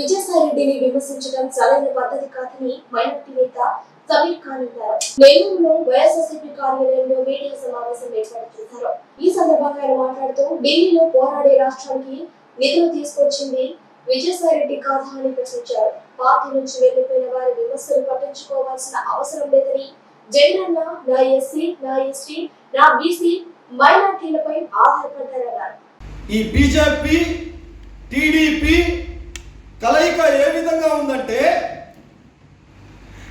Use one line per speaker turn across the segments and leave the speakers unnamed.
విజయసాయిరెడ్డిని విమర్శించడం సరైన పద్ధతి కాదని మైనార్టీ నేత సమీర్ ఖాన్ అన్నారు. నెల్లూరులో వైఎస్ఆర్సీపీ కార్యాలయంలో మీడియా సమావేశం ఏర్పాటు చేశారు. ఈ సందర్భంగా ఆయన మాట్లాడుతూ ఢిల్లీలో పోరాడే రాష్ట్రానికి నిధులు తీసుకొచ్చింది విజయసాయిరెడ్డి కాదా అని ప్రశ్నించారు. పార్టీ నుంచి వెళ్ళిపోయిన వారి విమర్శలు పట్టించుకోవాల్సిన అవసరం లేదని జగనన్న నా ఎస్సీ నా ఎస్టీ నా బీసీ మైనార్టీలపై ఆధారపడ్డారన్నారు.
ఈ బీజేపీ టీడీపీ కలయిక ఏ విధంగా ఉందంటే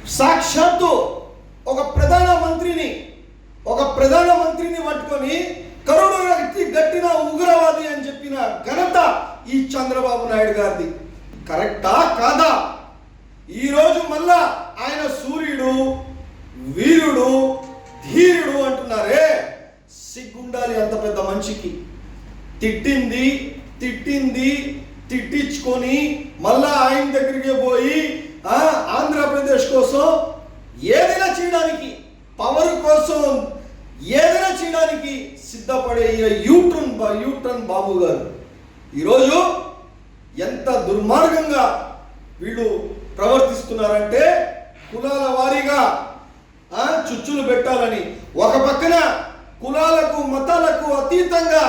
సాక్షాత్తు ఒక ప్రధాన మంత్రిని ఒక ప్రధాన మంత్రిని పట్టుకొని కరుణ వ్యక్తి గట్టిన ఉగ్రవాది అని చెప్పిన ఘనత ఈ చంద్రబాబు నాయుడు గారిది. కరెక్టా కాదా? ఈరోజు మళ్ళా ఆయన సూర్యుడు వీరుడు ధీరుడు అంటున్నారే. సిగ్గుండాలి అంత పెద్ద మనిషికి. తిట్టింది తిట్టింది తిట్టించుకొని మళ్ళా ఆయన దగ్గరికి పోయి ఆంధ్రప్రదేశ్ కోసం ఏదైనా చేయడానికి పవర్ కోసం ఏదైనా చేయడానికి సిద్ధపడే ఈ యూటర్న్ బా- యూటర్న్ బాబు గారు. ఈరోజు ఎంత దుర్మార్గంగా వీళ్ళు ప్రవర్తిస్తున్నారంటే కులాల వారీగా చుచ్చులు పెట్టాలని. ఒక పక్కన కులాలకు మతాలకు అతీతంగా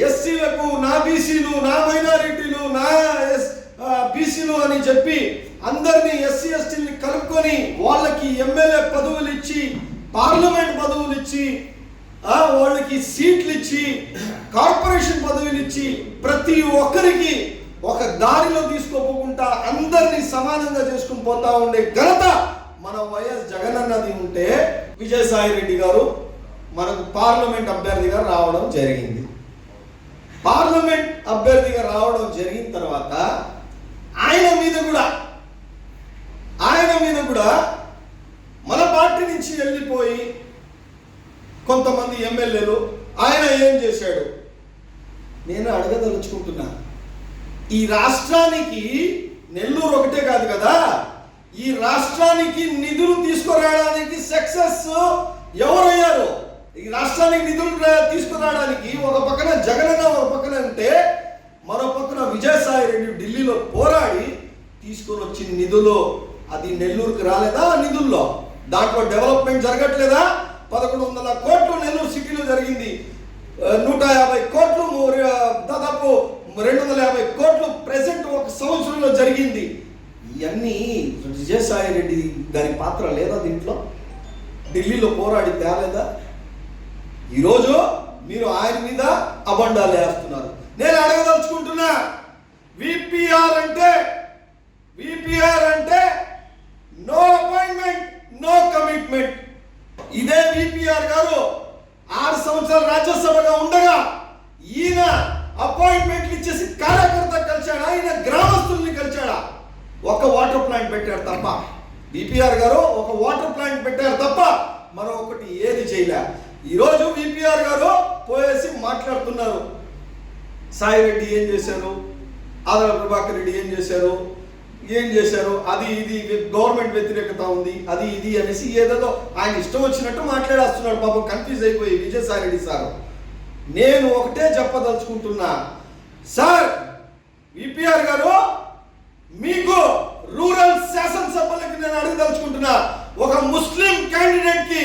ఎస్సీలకు నా బీసీలు నా మైనారిటీలు నా ఎస్ బీసీలు అని చెప్పి అందరినీ ఎస్సీ ఎస్టీని కలుపుకొని వాళ్ళకి ఎమ్మెల్యే పదవులు ఇచ్చి పార్లమెంట్ పదవులు ఇచ్చి వాళ్ళకి సీట్లు ఇచ్చి కార్పొరేషన్ పదవులు ఇచ్చి ప్రతి ఒక్కరికి ఒక దారిలో తీసుకోపోకుండా అందరినీ సమానంగా చేసుకుని పోతా ఉండే ఘనత మన వైఎస్ జగన్ అన్నది ఉంటే విజయసాయి రెడ్డి గారు మనకు పార్లమెంట్ అభ్యర్థిగా రావడం జరిగింది. పార్లమెంట్ అభ్యర్థిగా రావడం జరిగిన తర్వాత ఆయన మీద కూడా ఆయన మీద కూడా మన పార్టీ నుంచి వెళ్ళిపోయి కొంతమంది ఎమ్మెల్యేలు ఆయన ఏం చేశాడు? నేను అడగదలుచుకుంటున్నా. ఈ రాష్ట్రానికి నెల్లూరు ఒకటే కాదు కదా? ఈ రాష్ట్రానికి నిధులు తీసుకురావడానికి సక్సెస్ ఎవరయ్యారు? ఈ రాష్ట్రానికి నిధులు తీసుకురావడానికి ఒక పక్కన జగనన్న ఒక పక్కన అంటే మరో పక్కన విజయసాయి రెడ్డి ఢిల్లీలో పోరాడి తీసుకొని వచ్చిన నిధులు. అది నెల్లూరుకి రాలేదా? ఆ నిధుల్లో. దాంట్లో డెవలప్మెంట్ జరగట్లేదా? పదకొండు వందల కోట్లు నెల్లూరు సిటీలో జరిగింది. నూట యాభై కోట్లు దాదాపు రెండు వందల యాభై కోట్లు ప్రెసెంట్ ఒక సంవత్సరంలో జరిగింది. ఇవన్నీ విజయసాయి రెడ్డి దాని పాత్ర లేదా దీంట్లో? ఢిల్లీలో పోరాడి తేలేదా? ఈరోజు మీరు ఆయన మీద అబండాలు వేస్తున్నారు. నేను అడగదలుచుకుంటున్నా విపిఆర్ అంటే విపిఆర్ అంటే నో అపాయింట్మెంట్ నో కమిట్మెంట్ ఇదే విపిఆర్ గారు ఆరు సంవత్సరాలు రాజ్యసభగా ఉండగా ఈయన అపాయింట్మెంట్లు ఇచ్చేసి కార్యకర్త కలిశాడా? ఈయన గ్రామస్తుల్ని కలిశాడా? ఒక వాటర్ ప్లాంట్ పెట్టాడు తప్ప. విపిఆర్ గారు ఒక వాటర్ ప్లాంట్ పెట్టారు తప్ప మరొకటి ఏది చేయలే. ఈరోజు విపిఆర్ గారు పోయేసి మాట్లాడుతున్నారు. సాయి రెడ్డి ఏం చేశారు? ఆదర ప్రభాకర్ రెడ్డి ఏం చేశారు? ఏం చేశారు? అది ఇది గవర్నమెంట్ వ్యతిరేకత ఉంది అది ఇది అనేసి ఏదేదో ఆయన ఇష్టం వచ్చినట్టు మాట్లాడేస్తున్నాడు పాపం కన్ఫ్యూజ్ అయిపోయి విజయసాయి రెడ్డి సార్. నేను ఒకటే చెప్పదలుచుకుంటున్నా. సార్ విపిఆర్ గారు మీకు రూరల్ శాసనసభలకు నేను అడగదలుచుకుంటున్నా ఒక ముస్లిం క్యాండిడేట్కి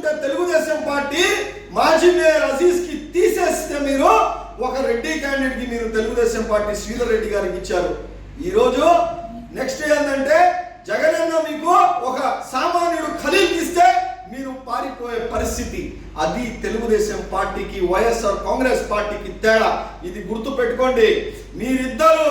ఇన్ఛార్జ్ తెలుగుదేశం పార్టీ మాజీ మేయర్ అజీజ్కి తీసేస్తే మీరు ఒక రెడ్డి క్యాండిడేట్కి మీరు తెలుగుదేశం పార్టీ శ్రీధర్ రెడ్డి గారికి ఇచ్చారు. ఈ రోజు నెక్స్ట్ ఏంటంటే జగనన్న మీకు ఒక సామాన్యుడు ఖలీల్ ఇస్తే మీరు పారిపోయే పరిస్థితి. అది తెలుగుదేశం పార్టీకి వైఎస్ఆర్ కాంగ్రెస్ పార్టీకి తేడా. ఇది గుర్తు పెట్టుకోండి. మీరిద్దరు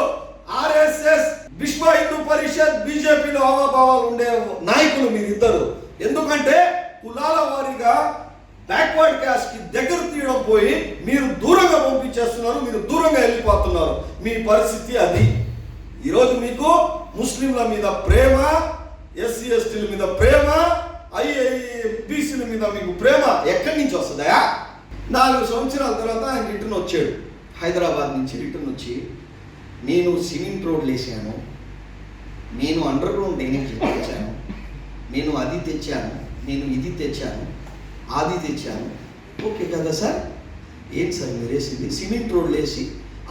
ఆర్ఎస్ఎస్ విశ్వ హిందూ పరిషత్ బీజేపీలో హావభావాలు ఉండే నాయకులు మీరిద్దరు. ఎందుకంటే కులాల వారీగా బ్యాక్వర్డ్ క్యాస్ట్కి దగ్గర తీయడం పోయి మీరు దూరంగా పంపించేస్తున్నారు మీరు దూరంగా వెళ్ళిపోతున్నారు. మీ పరిస్థితి అది. ఈరోజు మీకు ముస్లింల మీద ప్రేమ ఎస్సీ ఎస్టీల మీద ప్రేమ ఐఏ బీసీల మీద మీకు ప్రేమ ఎక్కడి నుంచి వస్తుందా? నాలుగు సంవత్సరాల తర్వాత ఆయన రిటర్న్ వచ్చాడు. హైదరాబాద్ నుంచి రిటర్న్ వచ్చి నేను సిమెంట్ రోడ్లు వేసాను నేను అండర్ గ్రౌండ్ డ్రైనేజ్ తెచ్చాను నేను అది తెచ్చాను. నేను ఇది తెచ్చాను అది తెచ్చాను. ఓకే కదా సార్? ఏంటి సార్ మీరు వేసింది? సిమెంట్ రోడ్లు వేసి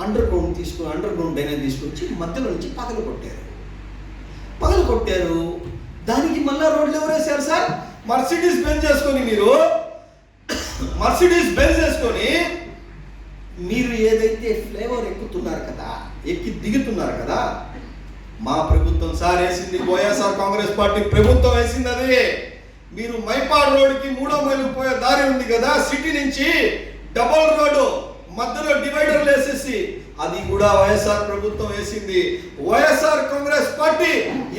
అండర్ గ్రౌండ్ తీసుకుని అండర్ గ్రౌండ్ డ్రైనేజ్ తీసుకొచ్చి మధ్యలో నుంచి పగలు కొట్టారు. పగలు కొట్టారు. దానికి మళ్ళా రోడ్లు ఎవరు వేశారు సార్? మర్సిడీస్ బెంజ్ చేసుకొని మీరు. మర్సిడీస్ బెంజ్ చేసుకొని మీరు ఏదైతే ఫ్లేవర్ ఎక్కుతున్నారు కదా ఎక్కి దిగుతున్నారు కదా మా ప్రభుత్వం సార్ వేసింది వైఎస్ఆర్ కాంగ్రెస్ పార్టీ ప్రభుత్వం వేసింది అది. మీరు మైపాడ్ రోడ్డుకి మూడో మైలు పోయే దారి ఉంది కదా సిటీ నుంచి డబుల్ రోడ్డు మధ్యలో డివైడర్ వేసేసి అది కూడా వైఎస్ఆర్ ప్రభుత్వం వేసింది. వైఎస్ఆర్ కాంగ్రెస్ పార్టీ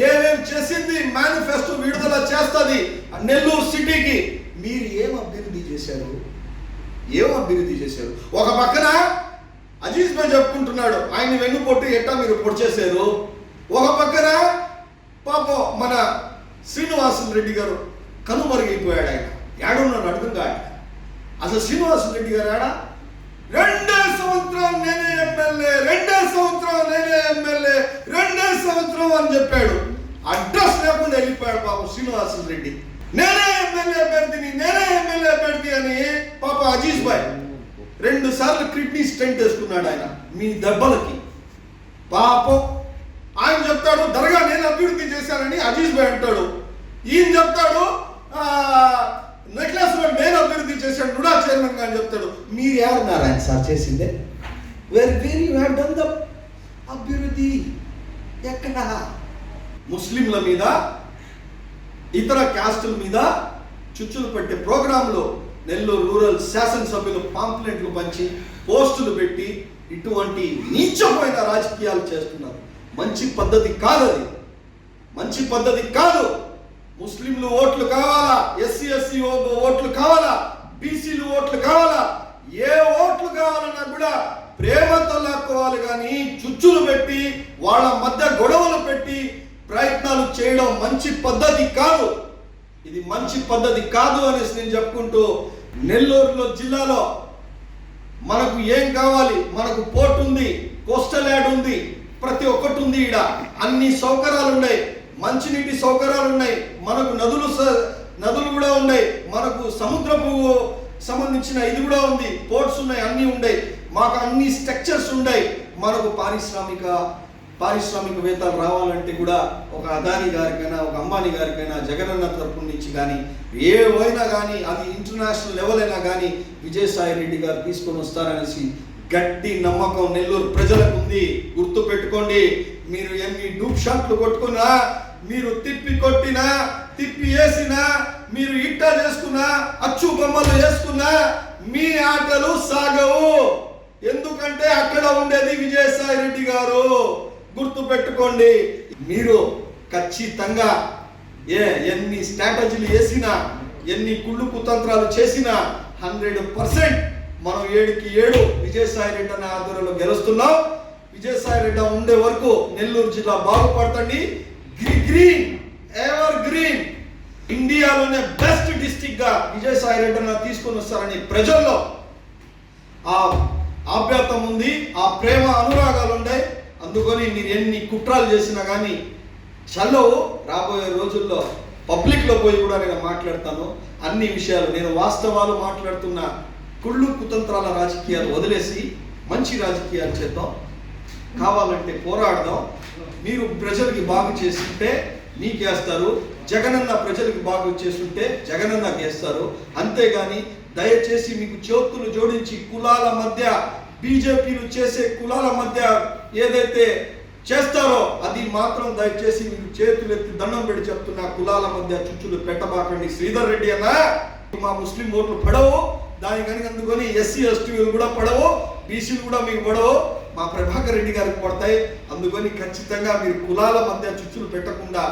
ఏమేం చేసింది మేనిఫెస్టో విడుదల చేస్తుంది నెల్లూరు సిటీకి. మీరు ఏం అభివృద్ధి చేశారు? ఏం అభివృద్ధి చేశారు? ఒక పక్కన అజీజ్ భాయ్ చెప్పుకుంటున్నాడు ఆయన్ని వెన్నుపోటు ఎట్టా మీరు పొడిచేశారు ఒక పక్కన పాపం మన శ్రీనివాసులు రెడ్డి గారు కనుమరుగైపోయాడు ఆయన. ఏడున్నాడు అర్థం కాదు అసలు శ్రీనివాస రెడ్డి గారు ఆడ రెండే సంవత్సరం నేనే ఎమ్మెల్యే రెండే సంవత్సరం నేనే ఎమ్మెల్యే రెండే సంవత్సరం అని చెప్పాడు. అడ్రస్ లేకుండా వెళ్ళిపోయాడు పాపం శ్రీనివాస రెడ్డి. నేనే ఎమ్మెల్యే అభ్యర్థిని నేనే ఎమ్మెల్యే అభ్యర్థి అని పాప అజీజ్ భాయ్ రెండు సార్లు కిడ్నీ స్టెంట్ వేసుకున్నాడు ఆయన మీ దెబ్బలకి. పాపం ఆయన చెప్తాడు దర్గా నేను అభివృద్ధి చేశానని అజీజ్ భాయ్ అంటాడు. ఈయన చెప్తాడు నెక్లెస్ రోడ్ నేను అభివృద్ధి చేశాను నుడా చైర్మన్ అని చెప్తాడు. మీరు ఎవరున్నారు ఆయన సార్ చేసిందే? Very very you have done the అభివృద్ధి ఎక్కడ? ముస్లింల మీద ఇతర క్యాస్టుల మీద చుచ్చులు పెట్టే ప్రోగ్రాంలో నెల్లూరు రూరల్ శాసనసభ్యులు పాంప్లెంట్లు పంచి పోస్టులు పెట్టి ఇటువంటి నీచమైన రాజకీయాలు చేస్తున్నారు. మంచి పద్ధతి కాదు అది మంచి పద్ధతి కాదు. ముస్లింలు ఓట్లు కావాలా? ఎస్సీ ఎస్సీ ఓట్లు కావాలా? బీసీలు ఓట్లు కావాలా? ఏ ఓట్లు కావాలన్నా కూడా ప్రేమతో లాక్కోవాలి కానీ చుచ్చులు పెట్టి వాళ్ళ మధ్య గొడవలు పెట్టి ప్రయత్నాలు చేయడం మంచి పద్ధతి కాదు. ఇది మంచి పద్ధతి కాదు అనేసి నేను చెప్పుకుంటూ నెల్లూరులో జిల్లాలో మనకు ఏం కావాలి? మనకు పోర్ట్ ఉంది కోస్టల్ యాడ్ ఉంది ప్రతి ఒక్కటి ఉంది ఈడ. అన్ని సౌకర్యాలు ఉన్నాయి. మంచినీటి సౌకర్యాలు ఉన్నాయి మనకు నదులు స- నదులు కూడా ఉన్నాయి. మనకు సముద్రపు సంబంధించిన ఇది కూడా ఉంది. పోర్ట్స్ ఉన్నాయి అన్నీ ఉన్నాయి. మాకు అన్ని స్ట్రక్చర్స్ ఉన్నాయి. మనకు పారిశ్రామిక పారిశ్రామికవేత్తలు రావాలంటే కూడా ఒక అదాని గారికైనా ఒక అంబానీ గారికైనా జగనన్న తరపు నుంచి కానీ ఏవైనా కానీ అది ఇంటర్నేషనల్ లెవెల్ అయినా కానీ విజయసాయి రెడ్డి గారు తీసుకొని వస్తారనేసి గట్టి నమ్మకం నెల్లూరు ప్రజలకు ఉంది. గుర్తు పెట్టుకోండి మీరు ఎన్ని డూప్ షాట్లు కొట్టుకున్నా మీరు తిప్పి కొట్టినా తిప్పి వేసినా మీరు ఇట్ట చేసుకున్నా అచ్చు బొమ్మలు వేసుకున్నా మీ ఆటలు సాగవు. ఎందుకంటే అక్కడ ఉండేది విజయసాయి రెడ్డి గారు. గుర్తు పెట్టుకోండి మీరు ఖచ్చితంగా ఏ ఎన్ని స్ట్రాటజీలు వేసినా ఎన్ని కుళ్ళు కుతంత్రాలు చేసినా హండ్రెడ్ పర్సెంట్ మనం ఏడుకి ఏడు విజయసాయి రెడ్డి అనే ఆధ్వర్యంలో గెలుస్తున్నాం. విజయసాయి రెడ్డి ఉండే వరకు నెల్లూరు జిల్లా బాగుపడతండి. గ్రీన్ ఎవర్ గ్రీన్ ఇండియాలోనే బెస్ట్ డిస్టిక్గా విజయసాయి రెడ్డి అన్న తీసుకొని వస్తారని ప్రజల్లో ఆ ఆప్యాతం ఉంది ఆ ప్రేమ అనురాగాలు ఉన్నాయి. అందుకని మీరు ఎన్ని కుట్రాలు చేసినా కానీ చల్లవు రాబోయే రోజుల్లో పబ్లిక్లో పోయి కూడా నేను మాట్లాడతాను. అన్ని విషయాలు నేను వాస్తవాలు మాట్లాడుతున్న కుళ్ళు కుతంత్రాల రాజకీయాలు వదిలేసి మంచి రాజకీయాలు చేద్దాం. కావాలంటే పోరాడదాం. మీరు ప్రజలకి బాగు చేస్తుంటే నీకేస్తారు. జగనన్న ప్రజలకు బాగు చేస్తుంటే జగనన్న గేస్తారు అంతేగాని దయచేసి మీకు చేతులు జోడించి కులాల మధ్య బీజేపీలు చేసే కులాల మధ్య ఏదైతే చేస్తారో అది మాత్రం దయచేసి మీకు చేతులు ఎత్తి దండం పెట్టి చెప్తున్నా. కులాల మధ్య చుచ్చులు పెట్టబాకండి. శ్రీధర్ రెడ్డి అన్న మా ముస్లిం ఓట్లు పడవు. దాని కనుక అందుకొని ఎస్సీ ఎస్టీలు కూడా పడవు. బీసీలు కూడా మీకు పడవు. మా ప్రభాకర్ రెడ్డి గారికి పడతాయి. అందుకని ఖచ్చితంగా మీరు కులాల మధ్య చుచ్చులు పెట్టకుండా